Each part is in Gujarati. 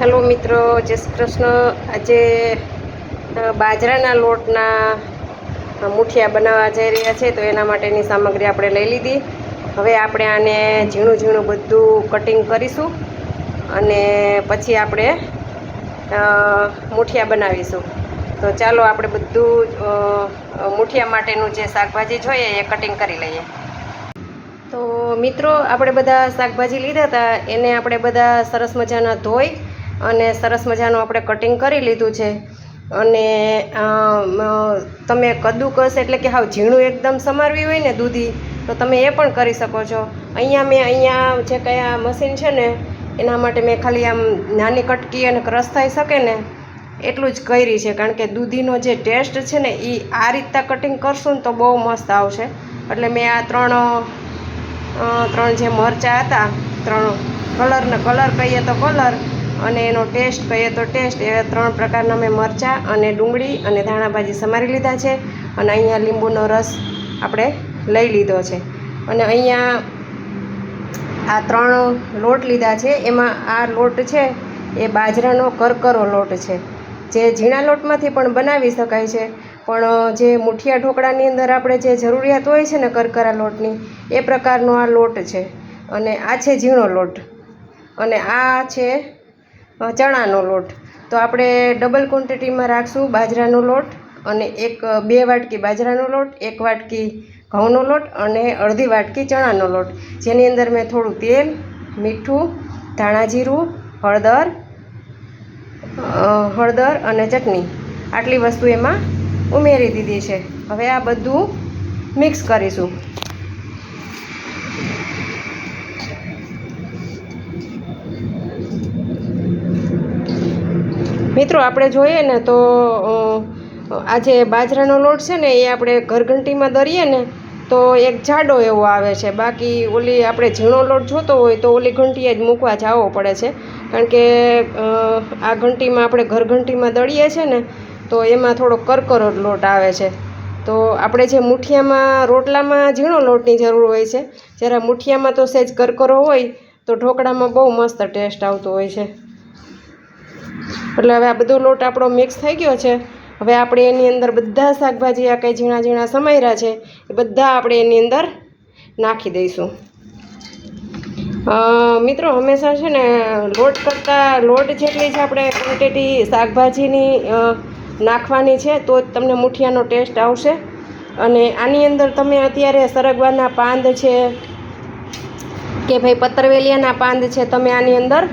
હેલો મિત્રો, જય શ્રી કૃષ્ણ. આજે બાજરાના લોટના મુઠિયા બનાવવા જઈ રહ્યા છે, તો એના માટેની સામગ્રી આપણે લઈ લીધી. હવે આપણે આને ઝીણું ઝીણું બધું કટિંગ કરીશું અને પછી આપણે મુઠિયા બનાવીશું. તો ચાલો આપણે બધું મુઠિયા માટેનું જે શાકભાજી જોઈએ એ કટિંગ કરી લઈએ. તો મિત્રો, આપણે બધા શાકભાજી લીધા હતા, એને આપણે બધા સરસ મજાના ધોઈ અને સરસ મજાનું આપણે કટિંગ કરી લીધું છે. અને તમે કદ્દુકસ એટલે કે હાવ ઝીણું એકદમ સમારવી હોય ને દૂધી, તો તમે એ પણ કરી શકો છો. અહીંયા મેં અહીંયા જે કયા મશીન છે ને, એના માટે મેં ખાલી આમ નાની કટકી અને ક્રશ થઈ શકે ને, એટલું જ કરી છે. કારણ કે દૂધીનો જે ટેસ્ટ છે ને એ આ રીતના કટિંગ કરશું ને તો બહુ મસ્ત આવશે. એટલે મેં આ ત્રણ ત્રણ જે મરચાં હતા, ત્રણ કલરને કલર કહીએ તો કલર અને એનો ટેસ્ટ કહીએ તો ટેસ્ટ એ ત્રણ પ્રકારના મેં મરચાં અને ડુંગળી અને ધાણાભાજી સમારી લીધા છે અને અહીંયા લીંબુનો રસ આપણે લઈ લીધો છે. અને અહીંયા આ ત્રણ લોટ લીધા છે, એમાં આ લોટ છે, એ બાજરાનો કરકરો લોટ છે. જે ઝીણા લોટમાંથી પણ બનાવી શકાય છે, પણ જે મુઠિયા ઢોકળાની અંદર આપણે જે જરૂરિયાત હોય છે ને કરકરા લોટની, એ પ્રકારનો આ લોટ છે. અને આ છે ઝીણો લોટ. અને આ છે ચણાનો લોટ. તો આપણે ડબલ ક્વોન્ટિટીમાં રાખશું બાજરાનો લોટ અને એક બે વાટકી બાજરાનો લોટ, એક વાટકી ઘઉંનો લોટ અને અડધી વાટકી ચણાનો લોટ. જેની અંદર મેં થોડું તેલ, મીઠું, ધાણા જીરું, હળદર હળદર અને ચટણી. આટલી વસ્તુ એમાં ઉમેરી દીધી છે. હવે આ બધું મિક્સ કરીશું. મિત્રો, આપણે જોઈએ ને તો આજે બાજરાનો લોટ છે ને, એ આપણે ઘરઘંટીમાં દરીએ ને, તો એક જાડો એવો આવે છે. બાકી ઓલી આપણે ઝીણો લોટ જોતો હોય તો ઓલી ઘંટીએ જ મૂકવા જવો પડે છે. કારણ કે આ ઘંટીમાં આપણે ઘરઘંટીમાં દળીએ છે ને, તો એમાં થોડો કરકરો લોટ આવે છે. તો આપણે જે મુઠિયામાં, રોટલામાં ઝીણો લોટની જરૂર હોય છે જ્યારે મુઠિયામાં તો સહેજ કરકરો હોય, તો ઢોકળામાં બહુ મસ્ત ટેસ્ટ આવતો હોય છે. એટલે હવે આ બધો લોટ આપણો મિક્સ થઈ ગયો છે. હવે આપણે એની અંદર બધા શાકભાજી આ કંઈ ઝીણા ઝીણા સમાર્યા છે, એ બધા આપણે એની અંદર નાખી દઈશું. મિત્રો હંમેશા છે ને લોટ કરતાં લોટ જેટલી જ આપણે ક્વોન્ટિટી શાકભાજીની નાખવાની છે, તો જ તમને મુઠિયાનો ટેસ્ટ આવશે. અને આની અંદર તમે અત્યારે સરગવાના પાંદ છે, કે ભાઈ પતરવેલિયાના પાંદ છે, તમે આની અંદર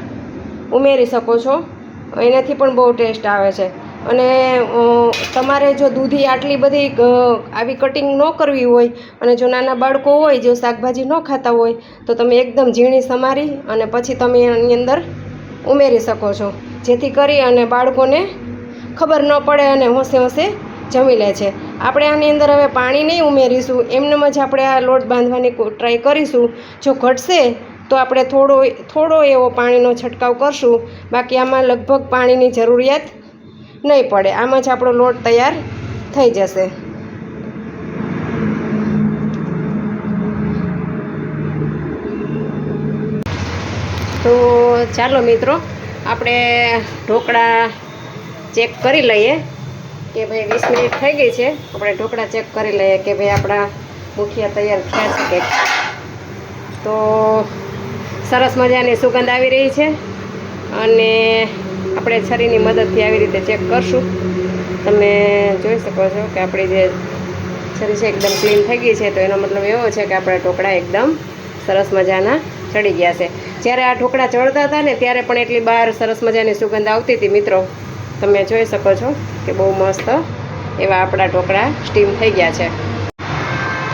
ઉમેરી શકો છો. એનાથી પણ બહુ ટેસ્ટ આવે છે. અને તમારે જો દૂધી આટલી બધી આવી કટિંગ ન કરવી હોય અને જો નાના બાળકો હોય, જો શાકભાજી ન ખાતા હોય, તો તમે એકદમ ઝીણી સમારી અને પછી તમે એની અંદર ઉમેરી શકો છો. જેથી કરી અને બાળકોને ખબર ન પડે અને હોંશે હોંશે જમી લે છે. આપણે આની અંદર હવે પાણી નહીં ઉમેરીશું. એમનેમ જ આપણે આ લોટ બાંધવાની ટ્રાય કરીશું. જો ઘટશે તો આપણે થોડો થોડો એવો પાણીનો છંટકાવ કરશું. બાકી આમાં લગભગ પાણીની જરૂરિયાત નહીં પડે. આમ જ આપણો લોટ તૈયાર થઈ જશે. તો ચાલો મિત્રો, આપણે ઢોકળા ચેક કરી લઈએ કે ભાઈ વીસ મિનિટ થઈ ગઈ છે. આપણે ઢોકળા ચેક કરી લઈએ કે ભાઈ આપણા મુઠિયા તૈયાર થયા છે કે? તો સરસ મજાની સુગંધ આવી રહી છે. અને આપણે છરીની મદદથી આવી રીતે ચેક કરશું. તમે જોઈ શકો છો કે આપણી જે છરી છે એકદમ ક્લીન થઈ ગઈ છે. તો એનો મતલબ એવો છે કે આપણા ઢોકળા એકદમ સરસ મજાના ચડી ગયા છે. જ્યારે આ ઢોકળા ચડતા હતા ને, ત્યારે પણ એટલી બહાર સરસ મજાની સુગંધ આવતી હતી મિત્રો. તમે જોઈ શકો છો કે બહુ મસ્ત એવા આપણા ઢોકળા સ્ટીમ થઈ ગયા છે.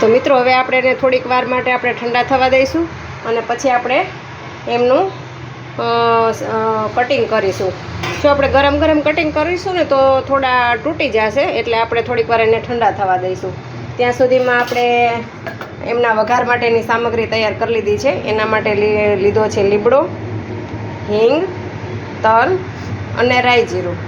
તો મિત્રો, હવે આપણે એને થોડીક વાર માટે આપણે ઠંડા થવા દઈશું અને પછી આપણે એમનું કટિંગ કરીશું. જો આપણે ગરમ ગરમ કટિંગ કરીશું ને તો થોડા તૂટી જશે, એટલે આપણે થોડીક વાર એને ઠંડા થવા દઈશું. ત્યાં સુધીમાં આપણે એમના વઘાર માટેની સામગ્રી તૈયાર કરી લીધી છે. એના માટે લીધો છે લીમડો, હિંગ, તલ અને રાઈ જીરું.